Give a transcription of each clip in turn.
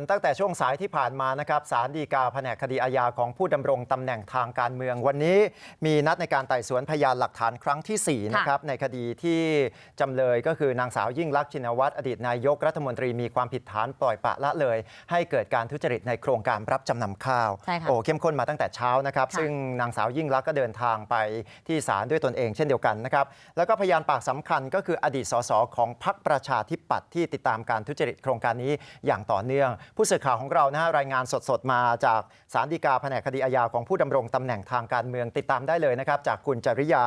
ตั้งแต่ช่วงสายที่ผ่านมานะครับสารดีกาแผนกคดีอาญาของผู้ดำรงตำแหน่งทางการเมืองวันนี้มีนัดในการไต่สวนพยานหลักฐานครั้งทีสี่4นะครับในคดีที่จำเลยก็คือนางสาวยิ่งลักษณ์ชินวัตรอดีตนายกรัฐมนตรีมีความผิดฐานปล่อยปละละเลย ให้เกิดการทุจริตในโครงการรับจำนำข้าวใช่ค่ะโอ้เข้มข้นมาตั้งแต่เช้านะครับค่ะซึ่งนางสาวยิ่งลักษณ์ก็เดินทางไปที่ศาลด้วยตนเองเช่นเดียวกันนะครับแล้วก็พยานปากสำคัญก็คืออดีตสสของพรรคประชาธิปัตย์ที่ติดตามการทุจริตโครงการนี้อย่างต่อเนื่องผู้สื่อข่าวของเรานะฮะรายงานสดๆมาจากสารดีกาแผนกคดีอาญาของผู้ดำรงตำแหน่งทางการเมืองติดตามได้เลยนะครับจากคุณจริยา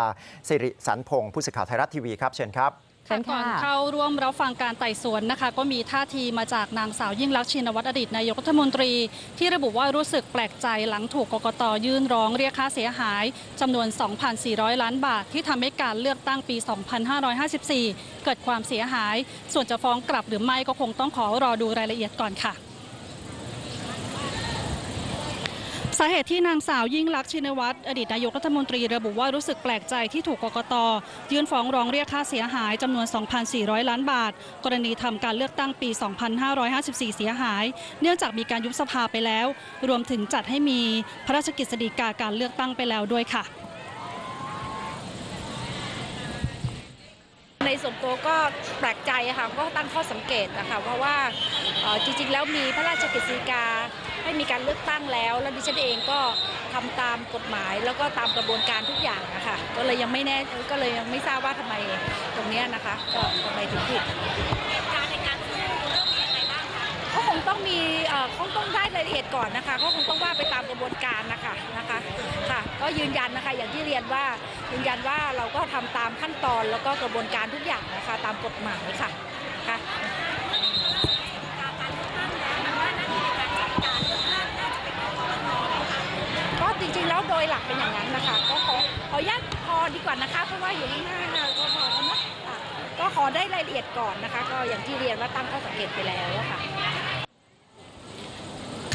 สิริสันพงศ์ผู้สื่อข่าวไทยรัฐทีวีครับเชิญครับเชิญก่ค่ะอนเข้าร่วมรับฟังการไต่สวนนะคะ ก็มีท่าทีมาจากนางสาวยิ่งลักษณ์ชินวัตรอดีตนายกรัฐมนตรี ที่ระบุว่ารู้สึกแปลกใจหลังถูกกกตยื่นร้องเรียกค่าเสียหายจำนวน 2,400 ล้านบาท ที่ทำให้การเลือกตั้งปี 2554 เกิดความเสียหาย ส่วนจะฟ้องกลับหรือไม่ก็คงต้องขอรอดูรายละเอียดก่อนค่ะ สาเหตุที่นางสาวยิ่งลักษณ์ชินวัตรอดีตนายกรัฐมนตรีระบุว่ารู้สึกแปลกใจที่ถูกกกต ยื่นฟ้องร้องเรียกค่าเสียหายจำนวน 2,400 ล้านบาท กรณีทำการเลือกตั้งปี 2554 เสียหาย เนื่องจากมีการยุบสภาไปแล้ว รวมถึงจัดให้มีพระราชกฤษฎีกาการเลือกตั้งไปแล้วด้วยค่ะ ในส่วนตัวก็แปลกใจค่ะก็ตั้งข้อสังเกตนะคะเพราะว่าจริงๆ แล้วมีพระราชกฤษฎีกาให้มีการเลือกตั้งแล้ว แล้วดิฉันเองก็ทำตามกฎหมาย แล้วก็ตามกระบวนการทุกอย่างนะคะก็เลยยังไม่แน่ก็เลยยังไม่ทราบว่าทำไมตรงนี้นะคะก็ทำไมถึงผิดก็คงต้องมีเอ่อคงต้องได้ายละเอีย ดก่อนนะคะก็คงต้องว่าไปตามกระบวนการนะคะนะคะค่ะก็ยืนยันนะคะอย่างที่เรียนว่ายืนยันว่าเราก็ทำตามขั้นตอนแล้วก็กระบวนการทุกอย่างนะคะตามกฎหมายค่ะค่ะก็จริงๆแล้วโดยหลักเป็นอย่างนั้นนะคะก็ขอขออนุญาตพอดีกว่านะคะ เพราะว่าอยู่ข้างหน้าค่ะก็พอแล้วนะก็ขอได้รายละเอียดก่อนนะคะ ก็อย่างที่เรียนว่าตั้งข้อสังเกตไปแล้วค่ะ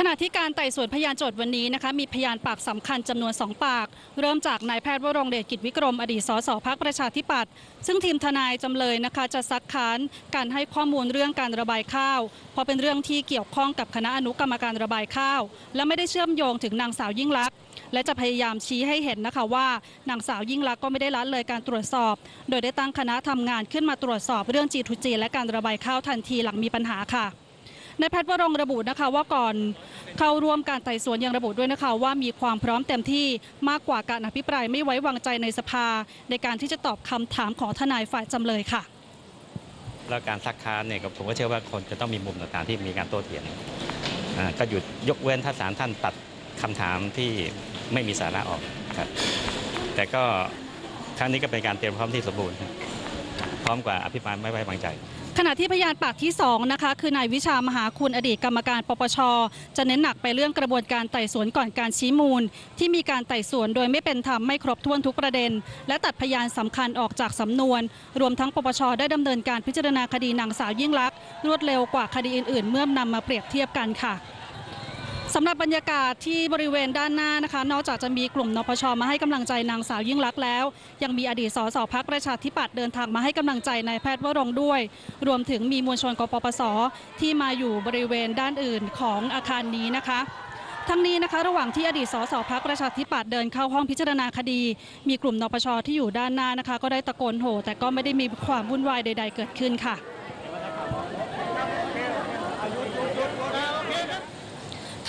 ขณะที่การไต่สวนพยานโจทย์วันนี้นะคะมีพยานปากสำคัญจำนวน 2 ปาก เริ่มจากนายแพทย์วรงเดชกิจวิกรม อดีตสสพักประชาธิปัตย์ซึ่งทีมทนายจำเลยนะคะจะซักค้านการให้ข้อมูลเรื่องการระบายข้าว เพราะเป็นเรื่องที่เกี่ยวข้องกับคณะอนุกรรมการระบายข้าว และไม่ได้เชื่อมโยงถึงนางสาวยิ่งลักษณ์และจะพยายามชี้ให้เห็นนะคะว่านางสาวยิ่งลักษณ์ก็ไม่ได้ละเลยการตรวจสอบ โดยได้ตั้งคณะทำงานขึ้นมาตรวจสอบเรื่องจีทูจีและการระบายข้าวทันทีหลังมีปัญหาค่ะ นายแพทย์วรงระบุนะคะว่าก่อนเข้าร่วมการไต่สวนยังระบุด้วยนะคะ ว่ามีความพร้อมเต็มที่มากกว่าการอภิปรายไม่ไว้วางใจในสภา ในการที่จะตอบคำถามของทนายฝ่ายจำเลยค่ะ แล้วการซักค้านเนี่ยผมก็เชื่อว่าคนจะต้องมีมุมต่างๆที่มีการโต้เถียงก็หยุดยกเว้นถ้าศาลท่านตัดคำถามที่ไม่มีสาระออกครับแต่ก็ครั้งนี้ก็เป็นการเตรียมพร้อมที่สมบูรณ์พร้อมกว่าอภิปรายไม่ไว้วางใจ ขณะที่พยานปากที่2นะคะคือนายวิชามหาคุณอดีตกรรมการปปช จะเน้นหนักไปเรื่องกระบวนการไต่สวนก่อนการชี้มูล ที่มีการไต่สวนโดยไม่เป็นธรรมไม่ครบถ้วนทุกประเด็น และตัดพยานสำคัญออกจากสำนวน รวมทั้งปปชได้ดำเนินการพิจารณาคดีนางสาวยิ่งลักษณ์รวดเร็วกว่าคดีอื่นๆ เมื่อนำมาเปรียบเทียบกันค่ะ สำหรับบรรยากาศที่บริเวณด้านหน้านะคะ นอกจากจะมีกลุ่มนปชมาให้กำลังใจนางสาวยิ่งลักษณ์แล้ว ยังมีอดีตสสพักประชาธิปัตย์เดินทางมาให้กำลังใจนายแพทย์วรงค์ด้วย รวมถึงมีมวลชนกปปส ที่มาอยู่บริเวณด้านอื่นของอาคารนี้นะคะทั้งนี้นะคะระหว่างที่อดีตสสพักประชาธิปัตย์เดินเข้าห้องพิจารณาคดี มีกลุ่มนปชที่อยู่ด้านหน้านะคะ ก็ได้ตะโกนโห่แต่ก็ไม่ได้มีความวุ่นวายใด ๆ เกิดขึ้นค่ะ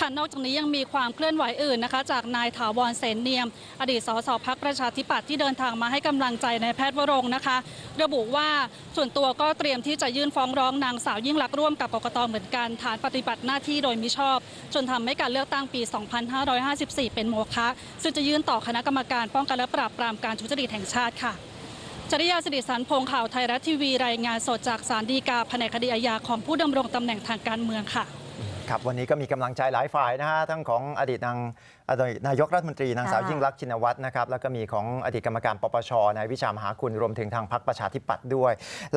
ค่ะนอกจากนี้ยังมีความเคลื่อนไหวอื่นนะคะ จากนายถาวรเสนเนียม อดีตสสพักประชาธิปัตย์ที่เดินทางมาให้กำลังใจนายแพทย์วรงนะคะ ระบุว่าส่วนตัวก็เตรียมที่จะยื่นฟ้องร้องนางสาวยิ่งลักษณ์ร่วมกับกกตเหมือนกันฐานปฏิบัติหน้าที่โดยมิชอบ จนทำให้การเลือกตั้งปี 2554 เป็นโมฆะซึ่งจะยื่นต่อคณะกรรมการป้องกันและปราบปรามการทุจริตแห่งชาติค่ะจริยาสิริสันพงข่าวไทยรัฐทีวีรายงานสดจากศาลฎีกาแผนกคดีอาญาของผู้ดำรงตำแหน่งทางการเมืองค่ะ ครับวันนี้ก็มีกำลังใจหลายฝ่ายนะฮะทั้งของอดีตนางอดีตนายกรัฐมนตรีนางสาวค่ะยิ่งลักษณ์ชินวัตรนะครับแล้วก็มีของอดีตกรรมการปปชนายวิชามหาคุณรวมถึงทางพรรคประชาธิปัตย์ด้วยแล้ว